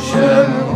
şemali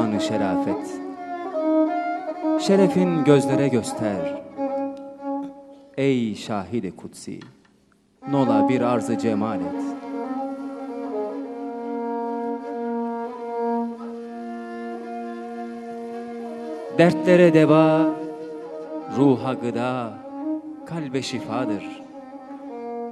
şanı şerafet. Şerefin gözlere göster. Ey şahidi kutsi Nola bir arzı cemal et. Dertlere deva Ruha gıda Kalbe şifadır.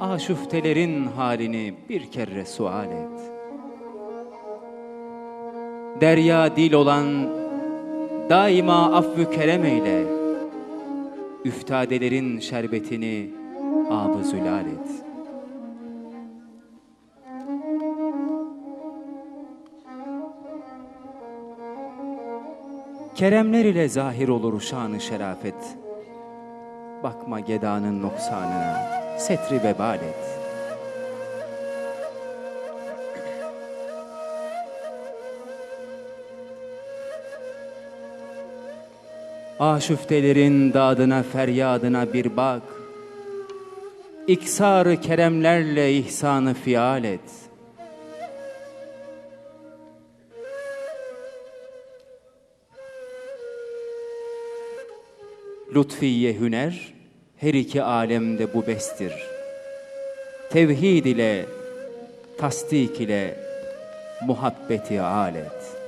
Aşuftelerin halini bir kere sual et Derya dil olan daima affü kerem eyle. Üftadelerin şerbetini abı zülal et. Keremler ile zahir olur şanı şerafet. Bakma gedanın noksanına, setri vebal et. Aşüftelerin dadına feryadına bir bak. İksarı keremlerle ihsanı fial et. Lütfiye hüner, her iki alemde bu bestir. Tevhid ile, tasdik ile, muhabbeti alet.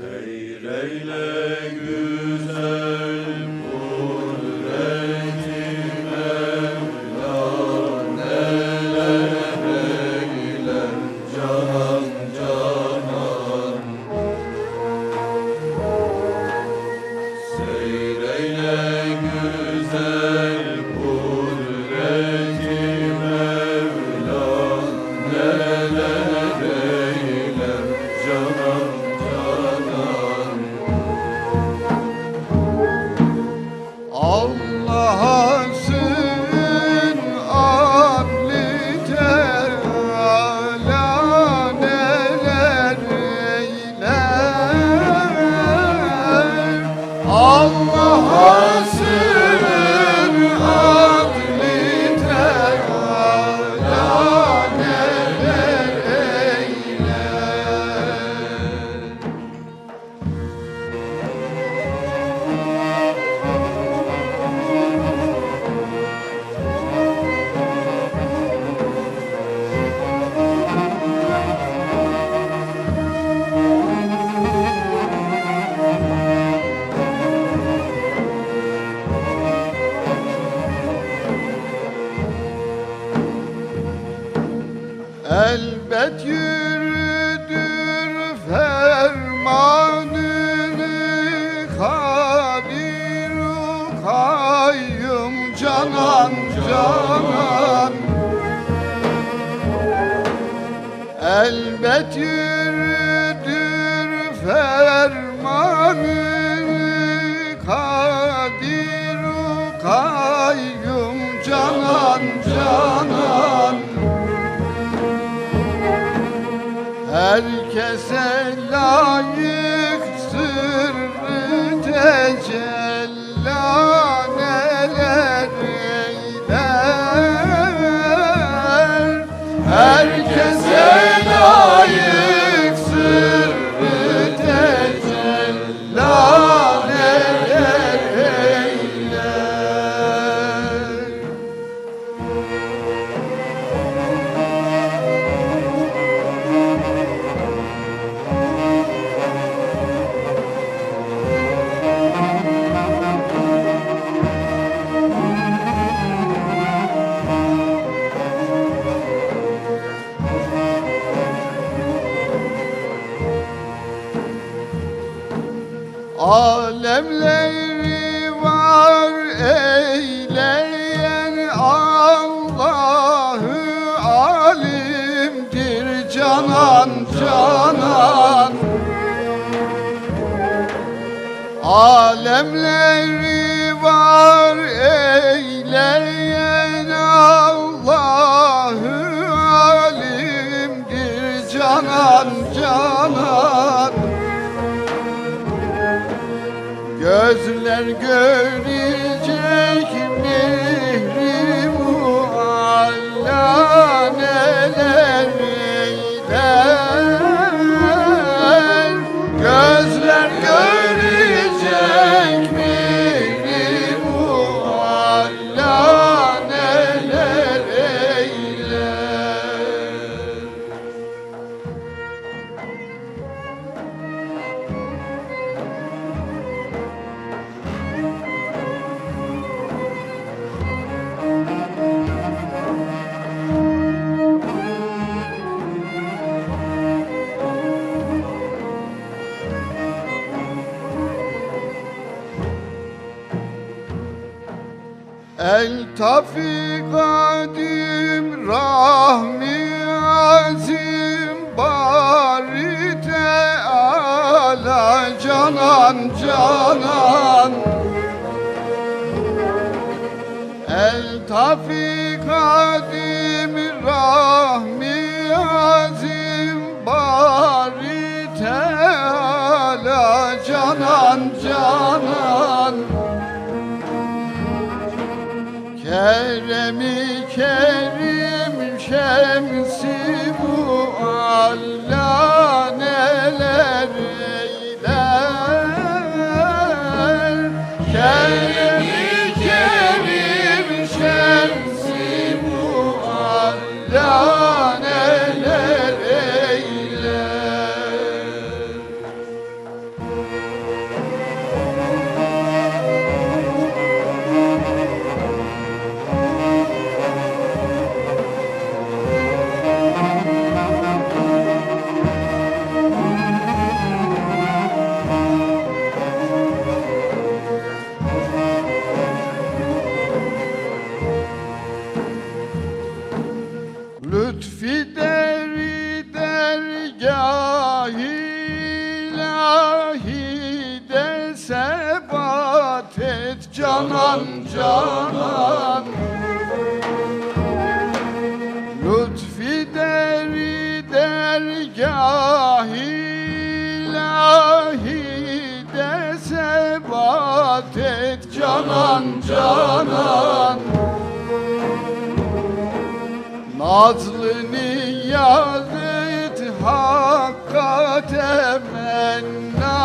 Seyreyle güzel Elbet yürüdür fermanını Kadir kayyum canan canan. Elbet yürüdür fermanını Kadir kayyum canan canan Herkese layık Alemleri var eyleyen Allah'ı alimdir canan canan. Gözler görecek El tafi kadim rahmi azim bari teala canan canan. Keremi kerim şemsi bu Allah sebat et canan canan. Nazlı niyazet hakka temenna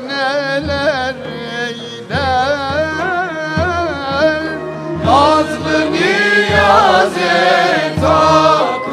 neler eyler. Nazlı niyazet hakka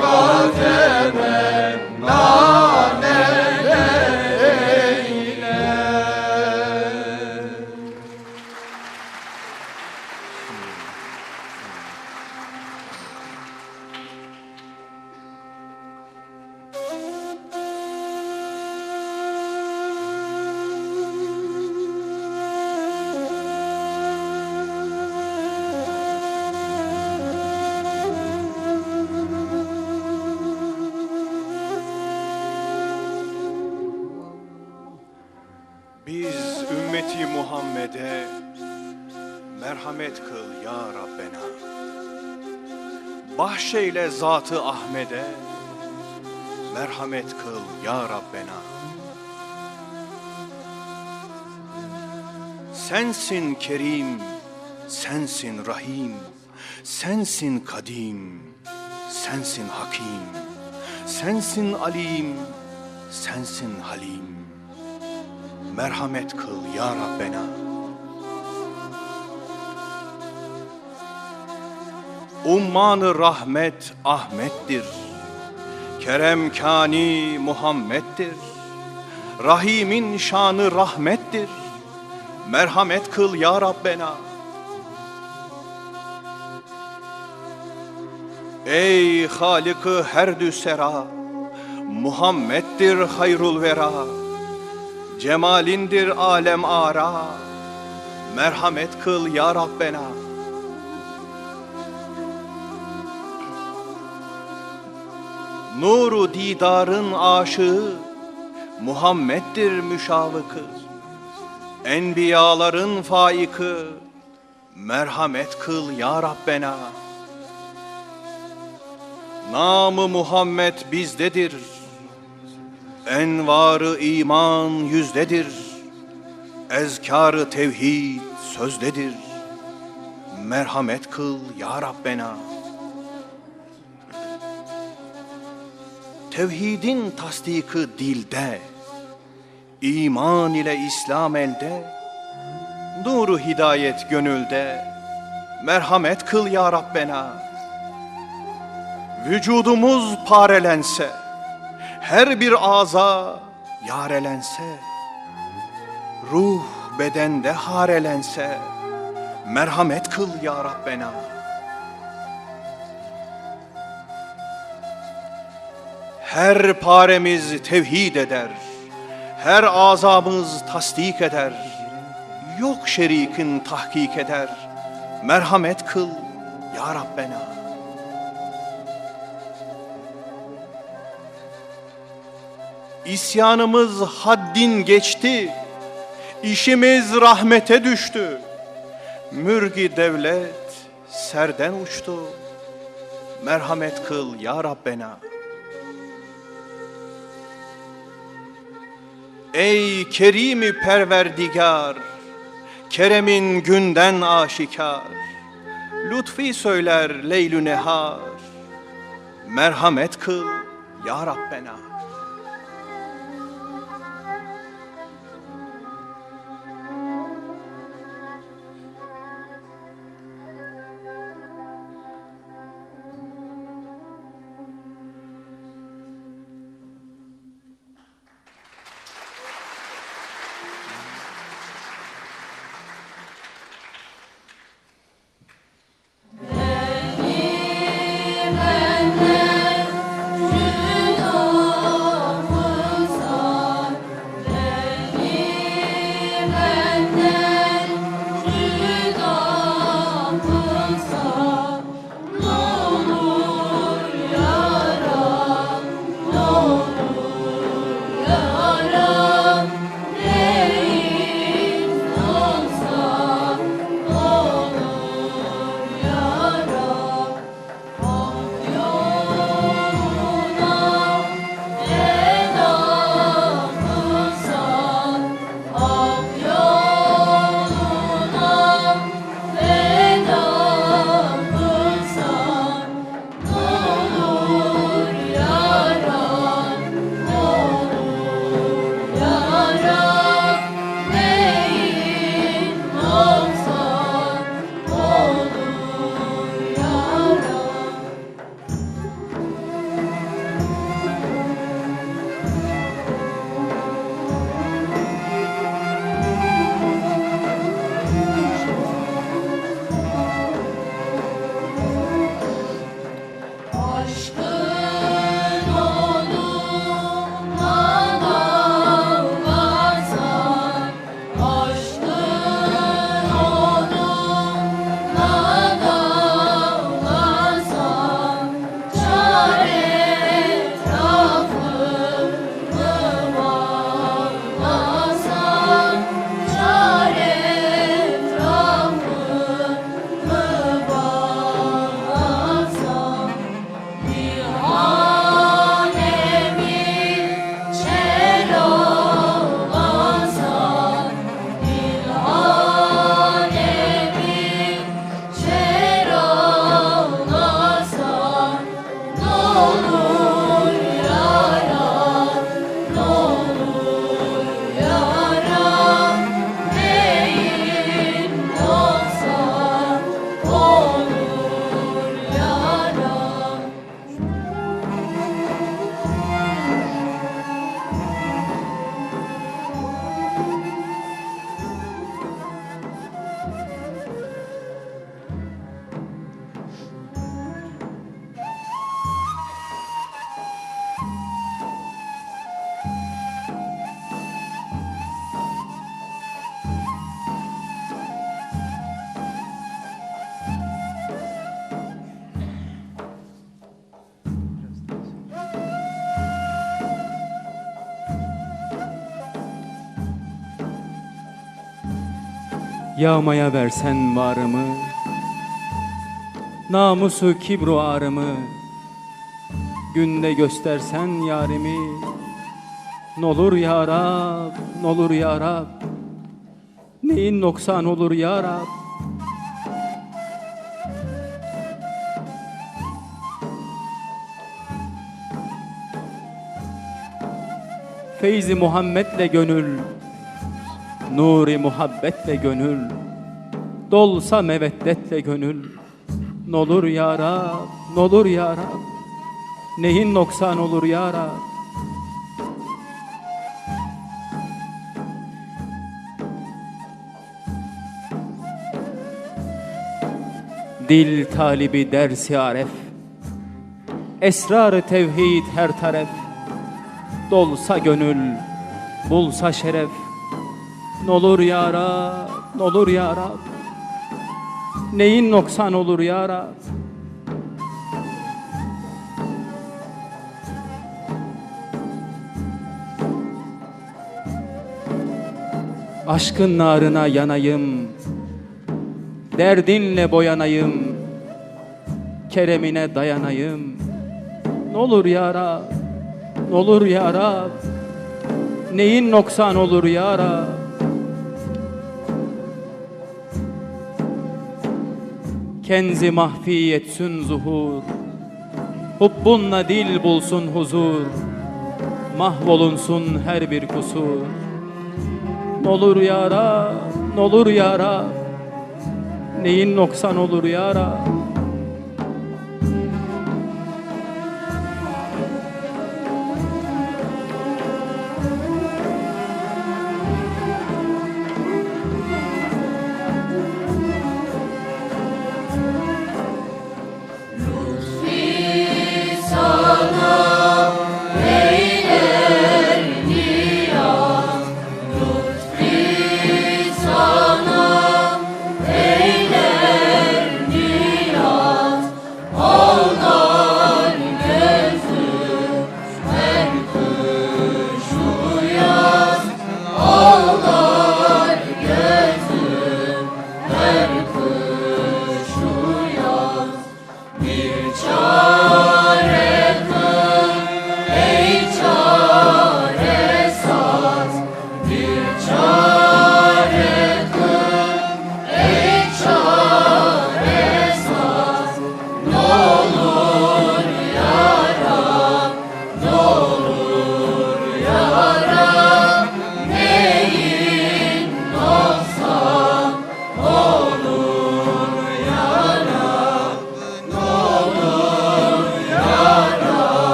Muhammed'e merhamet kıl ya Rabbena. Bahşeyle zatı Ahmet'e merhamet kıl ya Rabbena. Sensin Kerim, sensin Rahim, sensin Kadim, sensin Hakim, sensin Alim, sensin Halim. Merhamet kıl ya Rabbena. Ummanı rahmet Ahmet'tir. Kerem kani Muhammed'dir. Rahim'in şanı rahmettir. Merhamet kıl ya Rabbena. Ey Halık-ı herdü sera, Muhammed'dir hayrul vera. Cemalindir alem ara, merhamet kıl ya Rabbena. Nuru didarın aşığı, Muhammed'dir müşavıkı. Enbiyaların faikı, merhamet kıl ya Rabbena. Namı Muhammed bizdedir. Envarı iman yüzdedir. Ezkarı tevhid sözdedir. Merhamet kıl ya Rabbena. Tevhidin tasdiki dilde, iman ile İslam elde, nuru hidayet gönülde, merhamet kıl ya Rabbena. Vücudumuz parelense, her bir aza yarelense, ruh bedende harelense, merhamet kıl ya Rabbena. Her paremiz tevhid eder, her azamız tasdik eder, yok şerikin tahkik eder, merhamet kıl ya Rabbena. İsyanımız haddin geçti, işimiz rahmete düştü. Mürgi devlet serden uçtu, merhamet kıl ya Rabbena. Ey kerimi perverdigar, keremin günden aşikar, lütfi söyler leylü nehar, merhamet kıl ya Rabbena. Yağmaya versen varımı Namusu kibru ağrımı Günde göstersen yarimi Nolur ya Rab, nolur ya Rab Neyin noksan olur ya Rab Feyzi Muhammed'le gönül Nuri muhabbetle gönül. Dolsa meveddetle gönül. Nolur ya Rab, nolur ya Rab. Neyin noksan olur ya Rab? Dil talibi dersi aref. Esrarı tevhid her taraf Dolsa gönül, bulsa şeref Nolur ya Rab, nolur ya Rab. Neyin noksan olur ya Rab? Aşkın narına yanayım Derdinle boyanayım Keremine dayanayım. N'olur ya Rab N'olur ya Rab. Neyin noksan olur ya Rab Kenzi mahfi etsün zuhur. Hubbunla dil bulsun huzur. Mahvolunsun her bir kusur. N'olur ya Rab N'olur ya Rab Neyin noksan olur ya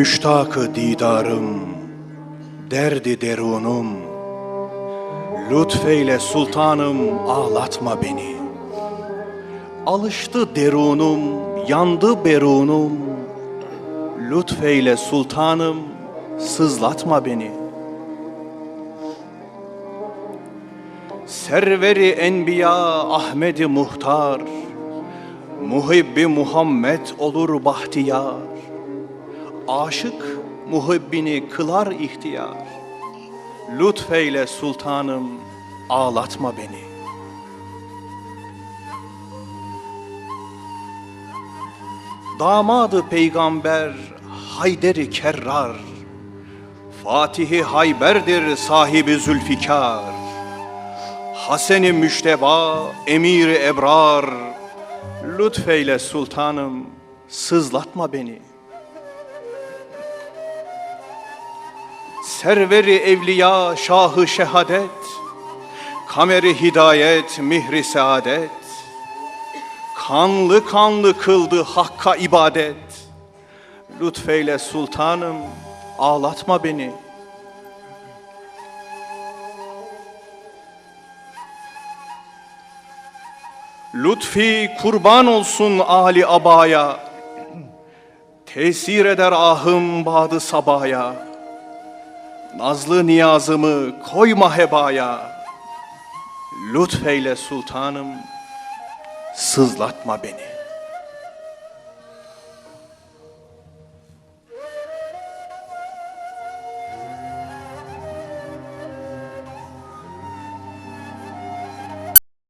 Müştakı didarım, derdi derunum, Lütfeyle sultanım ağlatma beni. Alıştı derunum, yandı berunum, Lütfeyle sultanım sızlatma beni. Serveri enbiya Ahmedi muhtar, Muhibbi Muhammed olur bahtiyar. Aşık muhibbini kılar ihtiyar. Lütfeyle sultanım ağlatma beni. Damadı peygamber Hayderi Kerrar. Fatihi Hayber'dir sahibi Zülfikar. Haseni Müşteba, Emiri Ebrar. Lütfeyle sultanım sızlatma beni.'' Serveri evliya şahı şehadet Kameri hidayet mihri saadet Kanlı kanlı kıldı hakka ibadet. Lütfeyle sultanım ağlatma beni. Lütfi kurban olsun Ali abaya. Tesir eder ahım badı sabaya Nazlı niyazımı koyma hebaya. Lütfeyle sultanım Sızlatma beni